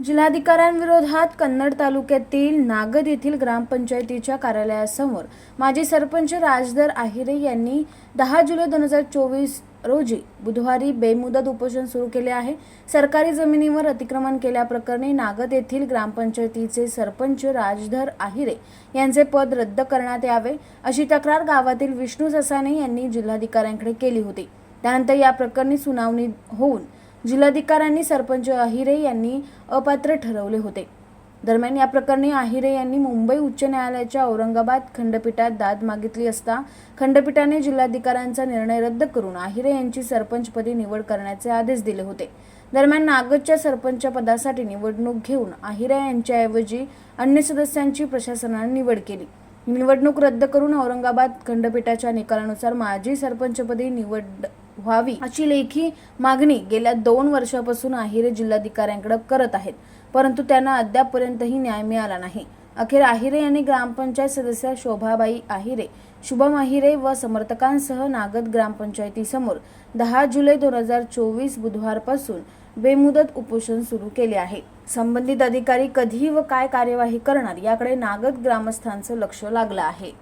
जिल्हाधिकाऱ्यांविरोधात कन्नड तालुक्यातील नागद येथील ग्रामपंचायतीच्या कार्यालयासमोर माजी सरपंच राजदर आहिरे यांनी दहा जुलै दोन हजार चोवीस रोजी बुधवारी बेमुदत उपोषण सुरू केले आहे. सरकारी जमिनीवर अतिक्रमण केल्याप्रकरणी नागद येथील ग्रामपंचायतीचे सरपंच राजधर आहिरे यांचे पद रद्द करण्यात यावे अशी तक्रार गावातील विष्णू ससाने यांनी जिल्हाधिकाऱ्यांकडे केली होती. त्यानंतर या प्रकरणी सुनावणी होऊन जिल्हाधिकाऱ्यांनी सरपंच अहिरे यांनी अपात्र ठरवले होते. दरम्यान या प्रकरणी आहिरे यांनी मुंबई उच्च न्यायालयाच्या औरंगाबाद खंडपीठात दाद मागितली असता खंडपीठाने जिल्हाधिकाऱ्यांचा निर्णय रद्द करून आहिरे यांची सरपंचपदी निवड करण्याचे आदेश दिले होते. दरम्यान नागदच्या सरपंच पदासाठी निवडणूक घेऊन आहिरे यांच्याऐवजी अन्य सदस्यांची प्रशासनाने निवड केली. निवडणूक रद्द करून औरंगाबाद खंडपीठाच्या निकालानुसार माजी सरपंचपदी निवड व्हावी अशी लेखी मागणी गेल्या दोन वर्षापासून आहिरे जिल्हाधिकाऱ्यांकडे करत आहेत. परंतु त्यांना अद्यापपर्यंतही न्याय मिळाला नाही. अखेर आहिरे यांनी ग्रामपंचायत सदस्या शोभाबाई आहिरे शुभम आहिरे व समर्थकांसह नागद ग्रामपंचायतीसमोर दहा जुलै दोन हजार चोवीस बुधवारपासून बेमुदत उपोषण सुरू केले आहे. संबंधित अधिकारी कधी व काय कार्यवाही करणार याकडे नागद ग्रामस्थांचं लक्ष लागलं आहे.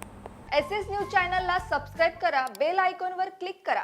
एस एस न्यूज चॅनलला सबस्क्राईब करा बेल आयकॉनवर क्लिक करा.